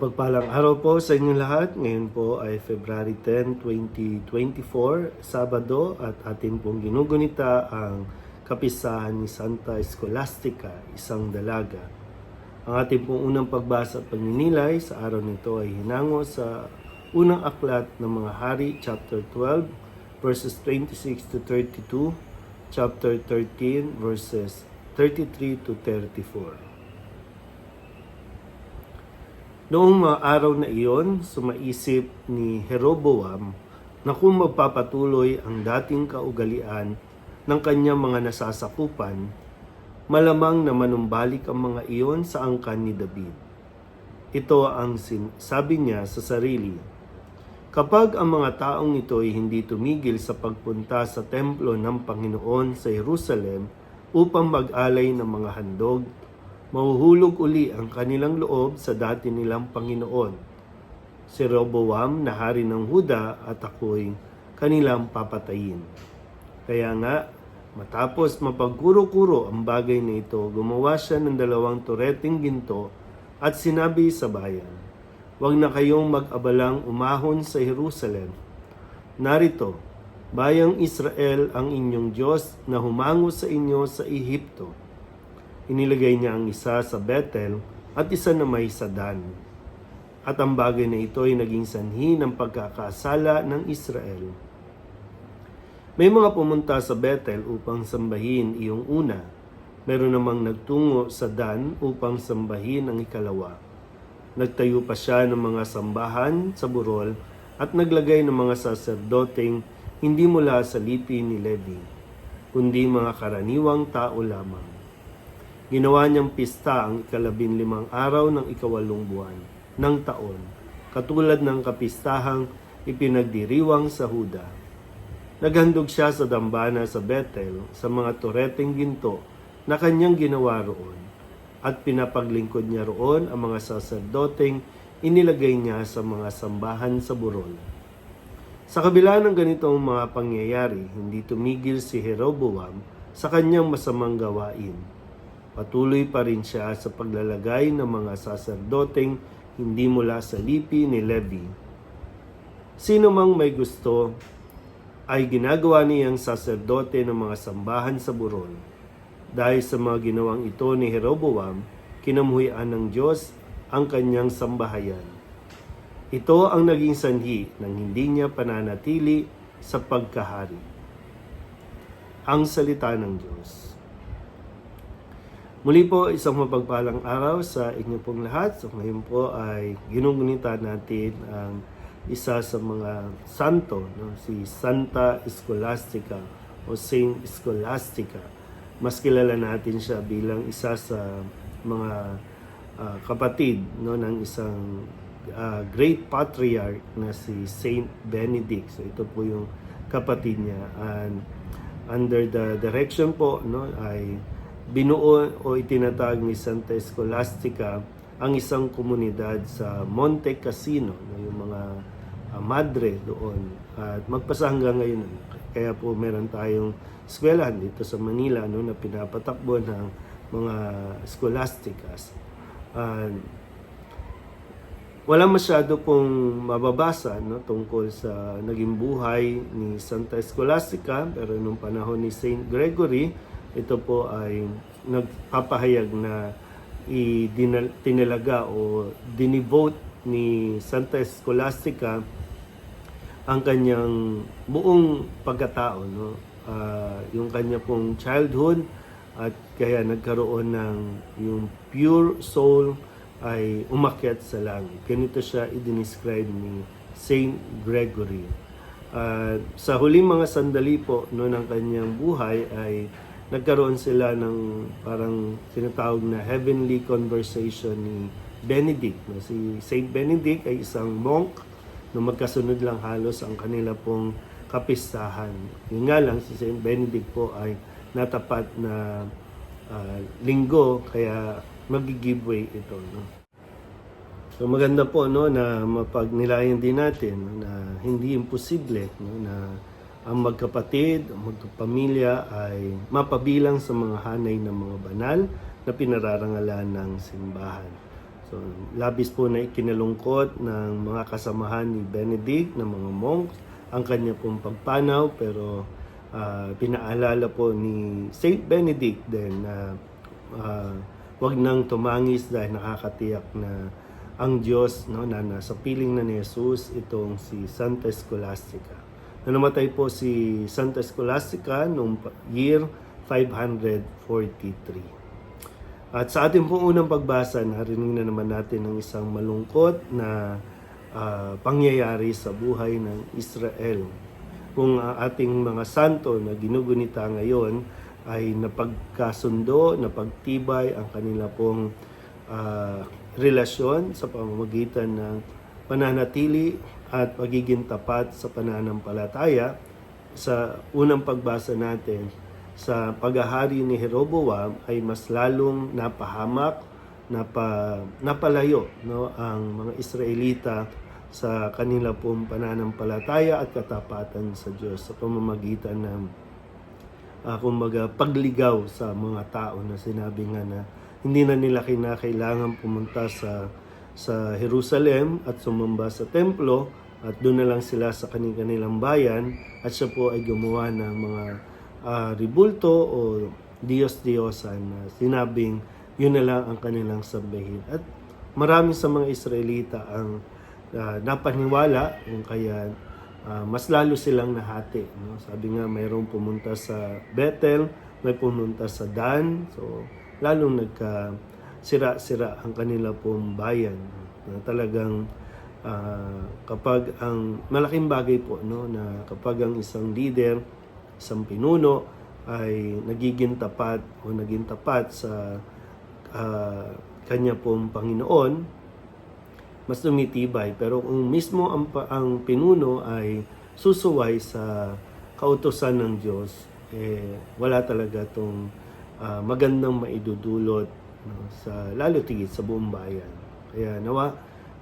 Mapagpalang araw po sa inyong lahat. Ngayon po ay February 10, 2024, Sabado at atin pong ginugunita ang kapisahan ni Santa Scholastica, isang dalaga. Ang ating pong unang pagbasa at pagninilay sa araw nito ay hinango sa unang aklat ng mga hari, chapter 12, verses 26 to 32, chapter 13, verses 33 to 34. Noong mga araw na iyon, sumaisip ni Jeroboam na kung magpapatuloy ang dating kaugalian ng kanyang mga nasasakupan, malamang na manumbalik ang mga iyon sa angkan ni David. Ito ang sabi niya sa sarili. Kapag ang mga taong ito ay hindi tumigil sa pagpunta sa templo ng Panginoon sa Jerusalem upang mag-alay ng mga handog mahuhulog uli ang kanilang loob sa dati nilang Panginoon. Si Roboam na hari ng Huda at ako'y kanilang papatayin. Kaya nga, matapos mapagkuro-kuro ang bagay na ito, gumawa siya ng dalawang tureting ginto at sinabi sa bayan, Huwag na kayong mag-abalang umahon sa Jerusalem. Narito, bayang Israel ang inyong Diyos na humango sa inyo sa Ehipto inilagay niya ang isa sa Bethel at isa na may sa Dan. At ang bagay na ito ay naging sanhi ng pagkakasala ng Israel. May mga pumunta sa Bethel upang sambahin iyong una. Meron namang nagtungo sa Dan upang sambahin ang ikalawa. Nagtayo pa siya ng mga sambahan sa burol at naglagay ng mga saserdoteng hindi mula sa lipi ni Levi, kundi mga karaniwang tao lamang. Ginawa niyang pista ang ikalabin limang araw ng ikawalong buwan ng taon, katulad ng kapistahang ipinagdiriwang sa Huda. Naghandog siya sa dambana sa Bethel sa mga tureteng ginto na kanyang ginawa roon, at pinapaglingkod niya roon ang mga saserdoteng inilagay niya sa mga sambahan sa burol. Sa kabila ng ganitong mga pangyayari, hindi tumigil si Jeroboam sa kanyang masamang gawain Patuloy pa rin siya sa paglalagay ng mga saserdoteng hindi mula sa lipi ni Levi. Sino mang may gusto ay ginagawa niyang saserdote ng mga sambahan sa burol. Dahil sa mga ginawang ito ni Jeroboam, kinamuhian ng Diyos ang kanyang sambahayan. Ito ang naging sanhi ng hindi niya pananatili sa pagkahari. Ang salita ng Diyos. Muli po, isang mapagpalang araw sa inyo pong lahat. So ngayon po ay ginungunita natin ang isa sa mga santo, no? si Santa Scholastica o Saint Scholastica. Mas kilala natin siya bilang isa sa mga ah, kapatid no, ng isang ah, great patriarch na si Saint Benedict. So ito po yung kapatid niya. And under the direction po no, ay binuo o itinatag ni Santa Scholastica ang isang komunidad sa Monte Cassino, no, yung mga uh, madre doon. At magpasa hanggang ngayon. Kaya po meron tayong eskwelahan dito sa Manila no, na pinapatakbo ng mga scholasticas. And wala masyado pong mababasa no, tungkol sa naging buhay ni Santa Scholastica pero nung panahon ni Saint Gregory ito po ay nagpapahayag na tinalaga o dinivote ni Santa Scholastica ang kanyang buong pagkatao no uh, yung kanya pong childhood at kaya nagkaroon ng yung pure soul ay umakyat sa langit. Ganito siya i-describe ni Saint Gregory. Uh, sa huling mga sandali po no, ng kanyang buhay ay nagkaroon sila ng parang tinatawag na heavenly conversation ni Benedict. No? Si Saint Benedict ay isang monk na magkasunod lang halos ang kanila pong kapistahan. Yun nga lang, si Saint Benedict po ay natapat na uh, linggo, kaya mag-giveaway ito. No? So maganda po no na mapagnilayan din natin no, na hindi imposible no na ang magkapatid, ang magkapamilya ay mapabilang sa mga hanay ng mga banal na pinararangalan ng simbahan. So, labis po na ikinalungkot ng mga kasamahan ni Benedict, ng mga monks, ang kanya pong pagpanaw, pero ah, pinaalala po ni Saint Benedict din na ah, wag nang tumangis dahil nakakatiyak na ang Diyos no, na nasa piling na ni Jesus itong si Santa Scholastica. Na namatay po si Santa Scholastica noong year 543. At sa ating pong unang pagbasa, narinig na naman natin ang isang malungkot na ah, pangyayari sa buhay ng Israel. Kung ang ating mga santo na ginugunita ngayon ay napagkasundo, napagtibay ang kanila pong ah, relasyon sa pamamagitan ng pananatili at pagiging tapat sa pananampalataya sa unang pagbasa natin sa paghahari ni Jeroboam ay mas lalong napahamak, napa, napalayo no, ang mga Israelita sa kanila pong pananampalataya at katapatan sa Diyos sa pamamagitan ng uh, kumbaga pagligaw sa mga tao na sinabi nga na hindi na nila kinakailangan pumunta sa sa Jerusalem at sumamba sa templo at doon na lang sila sa kanilang bayan at siya po ay gumawa ng mga ah, ribulto o Diyos-Diyosan na sinabing yun na lang ang kanilang sabihin. At marami sa mga Israelita ang ah, napaniwala kung kaya ah, mas lalo silang nahati. No? Sabi nga mayroong pumunta sa Bethel, may pumunta sa Dan. So lalong nagka sira-sira ang kanila pong bayan. Na talagang ah, kapag ang malaking bagay po no na kapag ang isang leader, isang pinuno ay nagiging tapat o naging tapat sa ah, kanya pong Panginoon, mas tumitibay. Pero kung mismo ang, ang pinuno ay susuway sa kautosan ng Diyos, eh, wala talaga itong magandang maidudulot no, sa lalo tigit sa buong bayan. Kaya nawa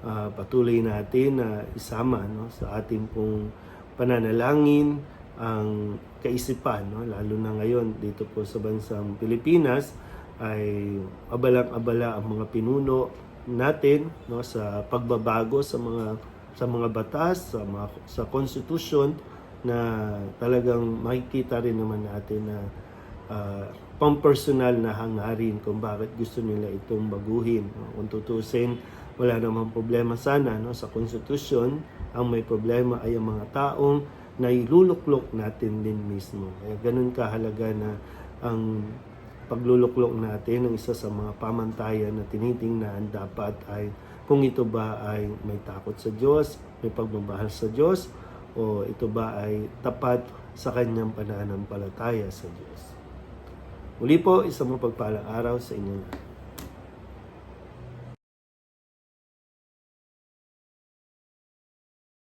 ah, patuloy natin na isama no, sa ating pong pananalangin ang kaisipan no? Lalo na ngayon dito po sa bansang Pilipinas ay abalang-abala ang mga pinuno natin no? Sa pagbabago sa mga sa mga batas sa mga sa konstitusyon na talagang makikita rin naman natin na ah, pampersonal na hangarin kung bakit gusto nila itong baguhin. Kung tutusin, wala namang problema sana no sa konstitusyon. Ang may problema ay ang mga taong na iluluklok natin din mismo. Kaya ganun kahalaga na ang pagluluklok natin ng isa sa mga pamantayan na tinitingnan dapat ay kung ito ba ay may takot sa Diyos, may pagmamahal sa Diyos, o ito ba ay tapat sa kanyang pananampalataya sa Diyos. Muli po, isang mapagpalang araw sa inyo.